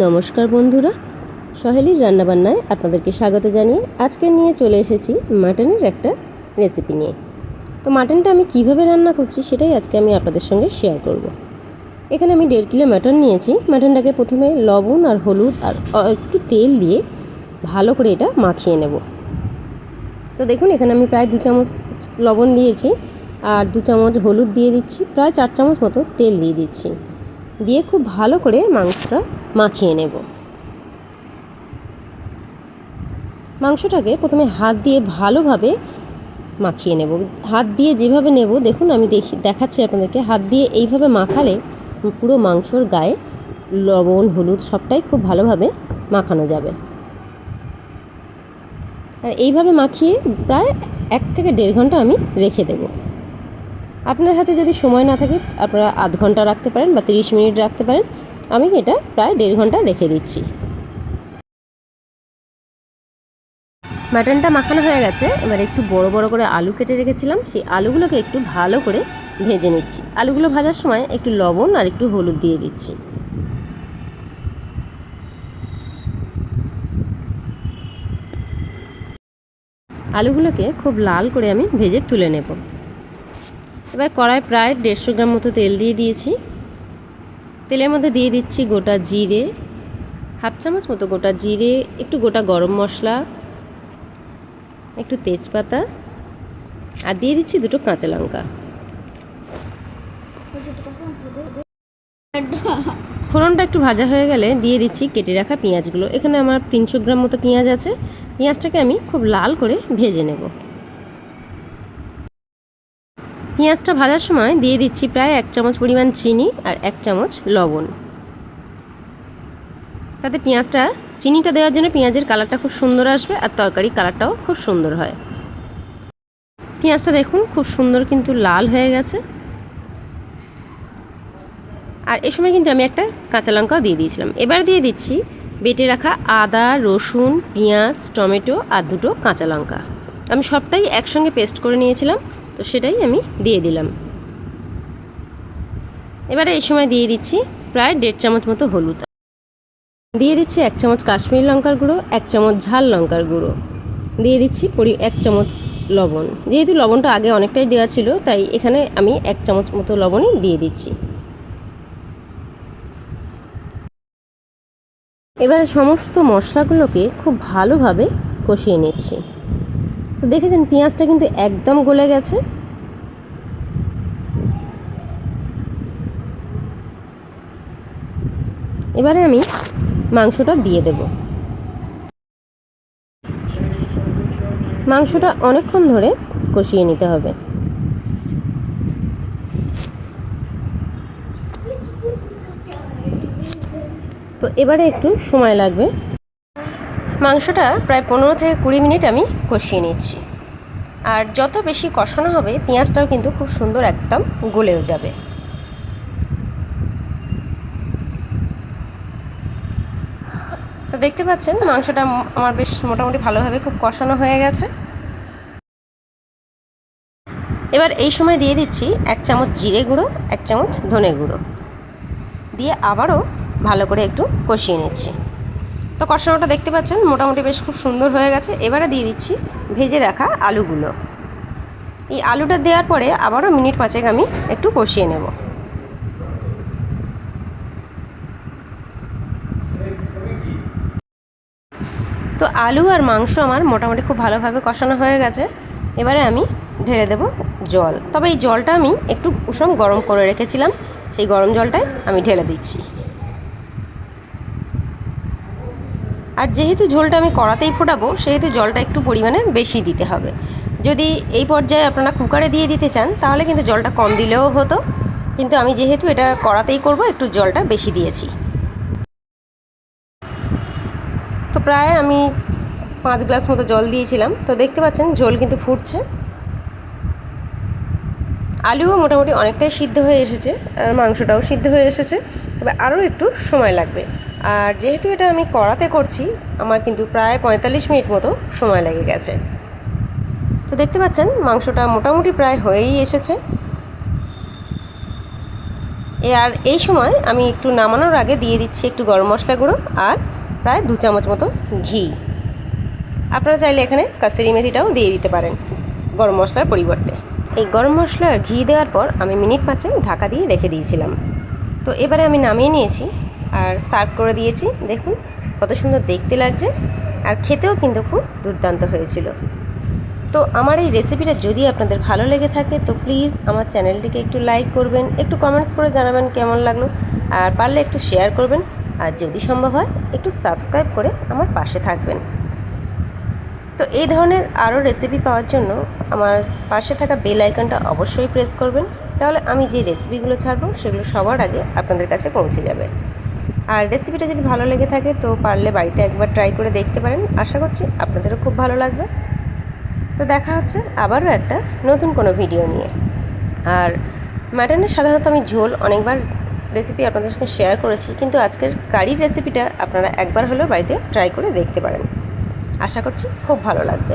নমস্কার বন্ধুরা। সহেলির রান্নাবান্নায় আপনাদেরকে স্বাগত জানিয়ে আজকে নিয়ে চলে এসেছি মাটনের একটা রেসিপি নিয়ে। তো মাটনটা আমি কীভাবে রান্না করছি সেটাই আজকে আমি আপনাদের সঙ্গে শেয়ার করব। এখানে আমি দেড় কিলো মাটন নিয়েছি। মাটনটাকে প্রথমে লবণ আর হলুদ আর একটু তেল দিয়ে ভালো করে এটা মাখিয়ে নেব। তো দেখুন, এখানে আমি প্রায় দু চামচ লবণ দিয়েছি আর দু চামচ হলুদ দিয়ে দিচ্ছি। প্রায় চার চামচ মতো তেল দিয়ে দিচ্ছি। দিয়ে খুব ভালো করে মাংসটা মাখিয়ে নেব। মাংসটাকে প্রথমে হাত দিয়ে ভালোভাবে মাখিয়ে নেব। হাত দিয়ে যেভাবে নেব, দেখুন আমি দেখি দেখাচ্ছি আপনাদেরকে। হাত দিয়ে এইভাবে মাখালে পুরো মাংসর গায়ে লবণ, হলুদ সবটাই খুব ভালোভাবে মাখানো যাবে। আর এইভাবে মাখিয়ে প্রায় এক থেকে দেড় ঘণ্টা আমি রেখে দেবো। আপনার হাতে যদি সময় না থাকে, আপনারা আধ ঘণ্টা রাখতে পারেন বা তিরিশ মিনিট রাখতে পারেন। আমি এটা প্রায় দেড় ঘণ্টা রেখে দিচ্ছি। মাটনটা মাখানো হয়ে গেছে। এবার একটু বড় বড় করে আলু কেটে রেখেছিলাম। সেই আলুগুলোকে একটু ভালো করে ভেজে নিচ্ছি। আলুগুলো ভাজার সময় একটু লবণ আর একটু হলুদ দিয়ে দিচ্ছি। আলুগুলোকে খুব লাল করে আমি ভেজে তুলে নেব। এবার কড়াই প্রায় দেড়শো গ্রাম মতো তেল দিয়ে দিয়েছি। তেলের মধ্যে দিয়ে দিচ্ছি গোটা জিরে, হাফ চামচ মতো গোটা জিরে, একটু গোটা গরম মশলা, একটু তেজপাতা, আর দিয়ে দিচ্ছি দুটো কাঁচা লঙ্কা। ফোড়নটা একটু ভাজা হয়ে গেলে দিয়ে দিচ্ছি কেটে রাখা পেঁয়াজগুলো। এখানে আমার তিনশো গ্রাম মতো পেঁয়াজ আছে। পেঁয়াজটাকে আমি খুব লাল করে ভেজে নেব। পেঁয়াজটা ভাজার সময় দিয়ে দিচ্ছি প্রায় এক চামচ পরিমাণ চিনি আর এক চামচ লবণ। তাতে পেঁয়াজটা, চিনিটা দেওয়ার জন্য পেঁয়াজের কালারটা খুব সুন্দর আসবে আর তরকারির কালারটাও খুব সুন্দর হয়। পেঁয়াজটা দেখুন, খুব সুন্দর কিন্তু লাল হয়ে গেছে। আর এ সময় কিন্তু আমি একটা কাঁচা লঙ্কাও দিয়ে দিয়েছিলাম। এবার দিয়ে দিচ্ছি বেটে রাখা আদা, রসুন, পেঁয়াজ, টমেটো আর দুটো কাঁচা লঙ্কা। আমি সবটাই একসঙ্গে পেস্ট করে নিয়েছিলাম। তো সেটাই আমি দিয়ে দিলাম। এবারে এই সময় দিয়ে দিচ্ছি প্রায় দেড় চামচ মতো হলুদ। দিয়ে দিচ্ছি এক চামচ কাশ্মীর লঙ্কার গুঁড়ো, এক চামচ ঝাল লঙ্কার গুঁড়ো। দিয়ে দিচ্ছি পরি, এক চামচ লবণ। যেহেতু লবণটা আগে অনেকটাই দেওয়া ছিল, তাই এখানে আমি এক চামচ মতো লবণই দিয়ে দিচ্ছি। এবারে সমস্ত মশলাগুলোকে খুব ভালোভাবে কষিয়ে নিচ্ছি। তো দেখেছেন পেঁয়াজটা কিন্তু একদম গলে গেছে। এবারে আমি মাংসটা দিয়ে দেব। মাংসটা অনেকক্ষণ ধরে কষিয়ে নিতে হবে। তো এবারে একটু সময় লাগবে। মাংসটা প্রায় পনেরো থেকে কুড়ি মিনিট আমি কষিয়ে নিচ্ছি। আর যত বেশি কষানো হবে, পেঁয়াজটাও কিন্তু খুব সুন্দর একদম গলেও যাবে। তো দেখতে পাচ্ছেন, মাংসটা আমার বেশ মোটামুটি ভালোভাবে খুব কষানো হয়ে গেছে। এবার এই সময় দিয়ে দিচ্ছি এক চামচ জিরে গুঁড়ো, এক চামচ ধনে গুঁড়ো। দিয়ে আবারও ভালো করে একটু কষিয়ে নিচ্ছি। তো কষানোটা দেখতে পাচ্ছেন, মোটামুটি বেশ খুব সুন্দর হয়ে গেছে। এবারে দিয়ে দিচ্ছি ভেজে রাখা আলুগুলো। এই আলুটা দেওয়ার পরে আবারও মিনিট পাঁচেক আমি একটু কষিয়ে নেব। তো আলু আর মাংস আমার মোটামুটি খুব ভালোভাবে কষানো হয়ে গেছে। এবারে আমি ঢেলে দেব জল। তবে এই জলটা আমি একটু উষম গরম করে রেখেছিলাম, সেই গরম জলটাই আমি ঢেলে দিচ্ছি। আর যেহেতু ঝোলটা আমি কড়াতেই ফোটাবো, সেহেতু জলটা একটু পরিমাণে বেশি দিতে হবে। যদি এই পর্যায়ে আপনারা কুকারে দিয়ে দিতে চান, তাহলে কিন্তু জলটা কম দিলেও হতো। কিন্তু আমি যেহেতু এটা কড়াতেই করব, একটু জলটা বেশি দিয়েছি। তো প্রায় আমি পাঁচ গ্লাস মতো জল দিয়েছিলাম। তো দেখতে পাচ্ছেন, ঝোল কিন্তু ফুটছে। আলুও মোটামুটি অনেকটাই সিদ্ধ হয়ে এসেছে, আর মাংসটাও সিদ্ধ হয়ে এসেছে। তবে আরও একটু সময় লাগবে। আর যেহেতু এটা আমি কড়াতে করছি, আমার কিন্তু প্রায় পঁয়তাল্লিশ মিনিট মতো সময় লেগে গেছে। তো দেখতে পাচ্ছেন, মাংসটা মোটামুটি প্রায় হয়েই এসেছে। এ আর এই সময় আমি একটু নামানোর আগে দিয়ে দিচ্ছি একটু গরম মশলা গুঁড়ো আর প্রায় দু চামচ মতো ঘি। আপনারা চাইলে এখানে কাসুরি মেথিটাও দিয়ে দিতে পারেন গরম মশলার পরিবর্তে। এই গরম মশলা ঘি দেওয়ার পর আমি মিনিট পাঁচেক ঢাকা দিয়ে রেখে দিয়েছিলাম। তো এবারে আমি নামিয়ে নিয়েছি। আর সার্ভ করে দিয়েছি। দেখুন, কত সুন্দর দেখতে লাগছে আর খেতেও কিন্তু খুব দুর্দান্ত হয়েছিল। তো আমার এই রেসিপিটা যদি আপনাদের ভালো লেগে থাকে, তো প্লিজ আমার চ্যানেলটিকে একটু লাইক করবেন, একটু কমেন্টস করে জানাবেন কেমন লাগল, আর পারলে একটু শেয়ার করবেন, আর যদি সম্ভব হয়, একটু সাবস্ক্রাইব করে আমার পাশে থাকবেন। তো এই ধরনের আরও রেসিপি পাওয়ার জন্য আমার পাশে থাকা বেল আইকনটা অবশ্যই প্রেস করবেন, তাহলে আমি যে রেসিপিগুলো ছাড়বো, সেগুলো সবার আগে আপনাদের কাছে পৌঁছে যাবে। আর রেসিপিটা যদি ভালো লেগে থাকে, তো পারলে বাড়িতে একবার ট্রাই করে দেখতে পারেন। আশা করছি আপনাদেরও খুব ভালো লাগবে। তো দেখা হচ্ছে আবারও একটা নতুন কোনো ভিডিও নিয়ে। আর মাটনের সাধারণত আমি ঝোল অনেকবার রেসিপি আপনাদের সঙ্গে শেয়ার করেছি, কিন্তু আজকের কারির রেসিপিটা আপনারা একবার হলেও বাড়িতে ট্রাই করে দেখতে পারেন। আশা করছি খুব ভালো লাগবে।